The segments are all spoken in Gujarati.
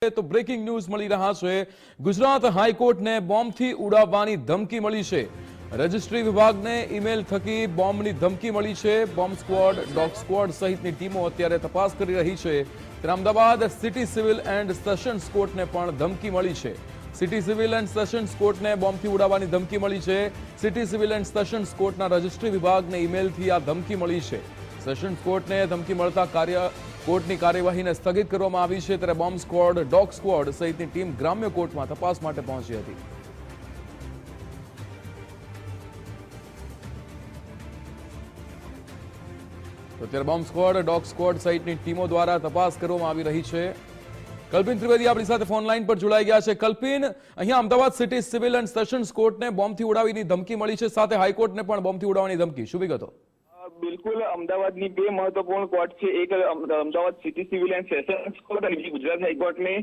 તો બ્રેકિંગ ન્યૂઝ મળી રહ્યા છે. ગુજરાત હાઈકોર્ટને બોમ્બથી ઉડાવવાની ધમકી મળી છે. રજિસ્ટ્રી વિભાગને ઈમેલ થકી બોમ્બની ધમકી મળી છે. બોમ્બ સ્ક્વોડ, ડોગ સ્ક્વોડ સહિતની ટીમો અત્યારે તપાસ કરી રહી છે. ત્યારે Ahmedabad city civil and sessions કોર્ટને પણ ધમકી મળી છે. સિટી સિવિલ એન્ડ સેશન્સ કોર્ટને બોમ્બથી ઉડાવવાની ધમકી મળી છે. સિટી સિવિલ એન્ડ સેશન્સ કોર્ટના રજિસ્ટ્રી વિભાગને ઈમેલથી આ ધમકી મળી છે. સેશન્સ કોર્ટને ધમકી મળતા કાર્ય કોર્ટની કાર્યવાહીને સ્થગિત કરવામાં આવી છે ત્યારે બોમ્બ સ્ક્વોડ, ડોગ સ્ક્વોડ સહિતની ટીમ ગ્રામ્ય કોર્ટમાં તપાસ માટે પહોંચી હતી. તો ત્યારે બોમ્બ સ્ક્વોડ, ડોગ સ્ક્વોડ સહિતની ટીમો દ્વારા તપાસ કરવામાં આવી રહી છે. કલ્પિન ત્રિવેદી આપણી સાથે ફોન લાઈન પર જોડાઈ ગયા છે. કલ્પિન, અહીંયા Ahmedabad city civil and sessions કોર્ટને બોમ્બથી ઉડાવીની ધમકી મળી છે. સાથે હાઈકોર્ટને પણ બોમ્બથી ઉડાવવાની ધમકી. શું વિગતો? બિલકુલ અમદાવાદની બે મહત્વપૂર્ણ કોર્ટ છે. એક Ahmedabad city civil and sessions court અને બીજી ગુજરાત હાઈકોર્ટને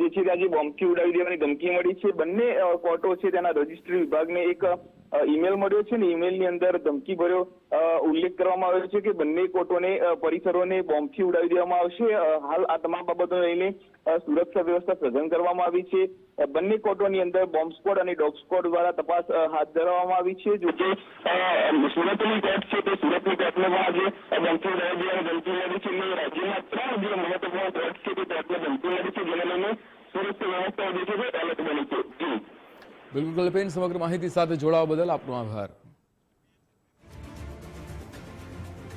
જે છે આજે બોમ્બથી ઉડાવી દેવાની ધમકી મળી છે. બંને કોર્ટો છે તેના રજિસ્ટ્રી વિભાગને એક ઈમેલ મળ્યો છે ને ઈમેલની અંદર ધમકી ભર્યો ઉલ્લેખ કરવામાં આવ્યો છે કે બંને કોર્ટોને પરિસરોને બોમ્બથી ઉડાવી દેવામાં આવશે. હાલ આ તમામ બાબતો લઈને સુરક્ષા વ્યવસ્થા સઘન કરવામાં આવી છે. બંને કોર્ટોની અંદર બોમ્બ સ્કોડ અને ડોગ સ્કોડ દ્વારા તપાસ હાથ ધરવામાં આવી છે. જો કે સુરતની કોર્ટ છે તે સુરતની કોર્ટને પણ આજે બોમ્બથી ઉડાવી દેવાની ધમકી મળી છે. એટલે રાજ્યના ત્રણ જે મહત્વપૂર્ણ કોર્ટ છે તે કોર્ટને ધમકી મળી છે. જેને લઈને સુરક્ષા વ્યવસ્થા જે છે તે એલર્ટ બની છે. બિલકુલ કલ્પેન સમગ્ર માહિતી સાથે જોડાવા બદલ આપનો આભાર.